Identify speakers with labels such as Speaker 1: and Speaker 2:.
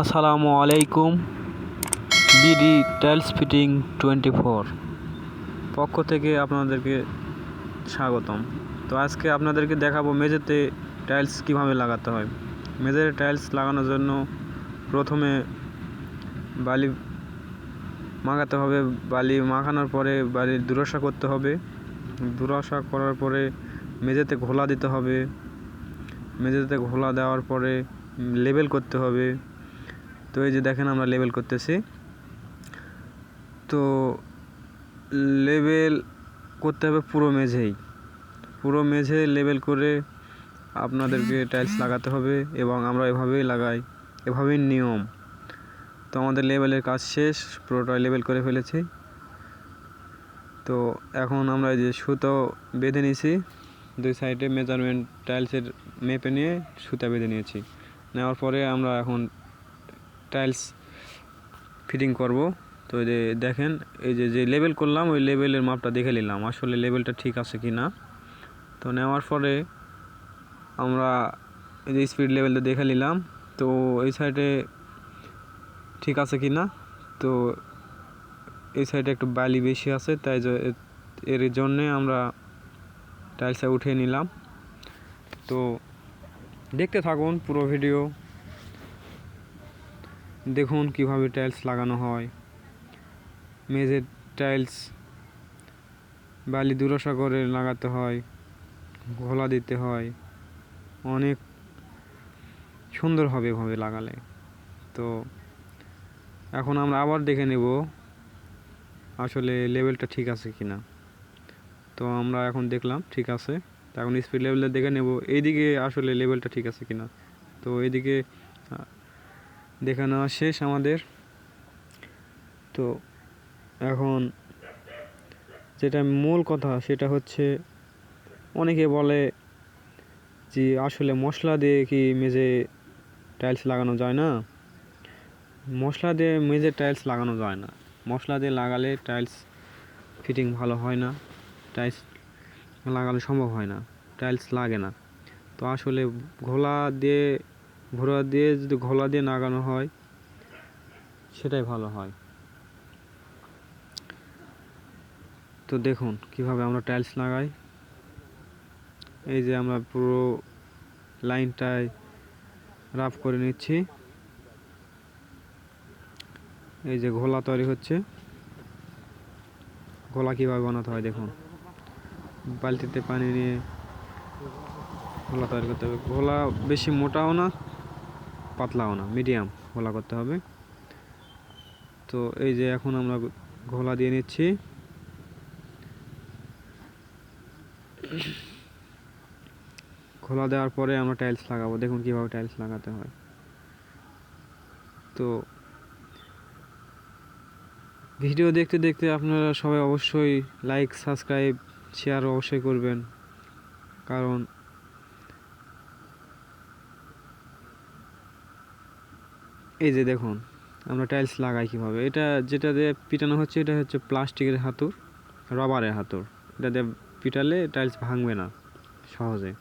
Speaker 1: আসসালামু আলাইকুম BD tiles fitting twenty four পক্ষ থেকে আপনাদেরকে স্বাগতম। তো আজকে আপনাদেরকে দেখাবো মেঝেতে টাইলস কীভাবে লাগাতে হয়। মেঝেতে টাইলস লাগানোর জন্য প্রথমে বালি মাখাতে হবে। বালি মাখানোর পরে বালির দুরসা করতে হবে। দুরসা করার পরে মেঝেতে ঘোলা দিতে হবে। মেঝেতে ঘোলা দেওয়ার পরে লেবেল করতে হবে। তো এই যে দেখেন আমরা লেবেল করতেছি। তো লেবেল করতে হবে পুরো মেঝেই। পুরো মেঝে লেবেল করে আপনাদেরকে টাইলস লাগাতে হবে এবং আমরা এভাবেই লাগাই, এভাবেই নিয়ম। তো আমাদের লেবেলের কাজ শেষ, পুরোটা লেবেল করে ফেলেছি। তো এখন আমরা এই যে সুতো বেঁধে নিয়েছি। দুই সাইডে মেজারমেন্ট টাইলসের মেপে নিয়ে সুতা বেঁধে নিয়েছি। নেওয়ার পরে আমরা এখন টাইলস ফিটিং করব। তো এই যে দেখেন, এই যে যে লেবেল করলাম, ওই লেবেলের মাপটা দেখে নিলাম, আসলে লেবেলটা ঠিক আছে কি না তো নেওয়ার পরে আমরা এই যে স্পিড লেভেলটা দেখে নিলাম, তো এই সাইডে ঠিক আছে কি না তো এই সাইডে একটু বালি বেশি আছে, তাই এর জন্যে আমরা টাইলসটা উঠিয়ে নিলাম। তো দেখতে থাকুন পুরো ভিডিও দেখুন কীভাবে টাইলস লাগানো হয়। মেঝের টাইলস বালি দুরসা করে লাগাতে হয়, ঘোলা দিতে হয়। অনেক সুন্দর হবে এভাবে লাগালে। তো এখন আমরা আবার দেখে নেব আসলে লেভেলটা ঠিক আছে কি না তো আমরা এখন দেখলাম ঠিক আছে। এখন স্পিড লেভেলটা দেখে নেব, এইদিকে আসলে লেভেলটা ঠিক আছে কি না তো এইদিকে দেখে নেওয়া শেষ আমাদের। তো এখন যেটা মূল কথা সেটা হচ্ছে, অনেকে বলে যে আসলে মশলা দিয়ে কি মেঝে টাইলস লাগানো যায় না? মশলা দিয়ে মেঝে টাইলস লাগানো যায় না। মশলা দিয়ে লাগালে টাইলস ফিটিং ভালো হয় না টাইলস লাগালে সম্ভব হয় না টাইলস লাগে না। তো আসলে ঘোলা দিয়ে ঘোড়া দিয়ে যদি ঘোলা দিয়ে লাগানো হয়, সেটাই ভালো হয়। তো দেখুন কীভাবে আমরা টাইলস লাগাই। এই যে আমরা পুরো লাইনটায় রাফ করে নিচ্ছি। এই যে ঘোলা তৈরি হচ্ছে। ঘোলা কীভাবে বানাতে হয় দেখুন। বালতিতে পানি নিয়ে ঘোলা তৈরি করতে হবে। ঘোলা বেশি মোটাও না পাতলাও না মিডিয়াম ঘোলা করতে হবে। তো এই যে এখন আমরা ঘোলা দিয়ে নিচ্ছি। খোলা দেওয়ার পরে আমরা টাইলস লাগাবো, দেখুন কীভাবে টাইলস লাগাতে হয়। তো ভিডিও দেখতে দেখতে আপনারা সবাই অবশ্যই লাইক সাবস্ক্রাইব শেয়ার অবশ্যই করবেন। কারণ এই যে দেখুন, আমরা টাইলস লাগাই কীভাবে? এটা যেটা দিয়ে পিটানো হচ্ছে, এটা হচ্ছে প্লাস্টিকের হাতুর রবারের হাতুর এটা দিয়ে পিটালে টাইলস ভাঙবে না, সহজে।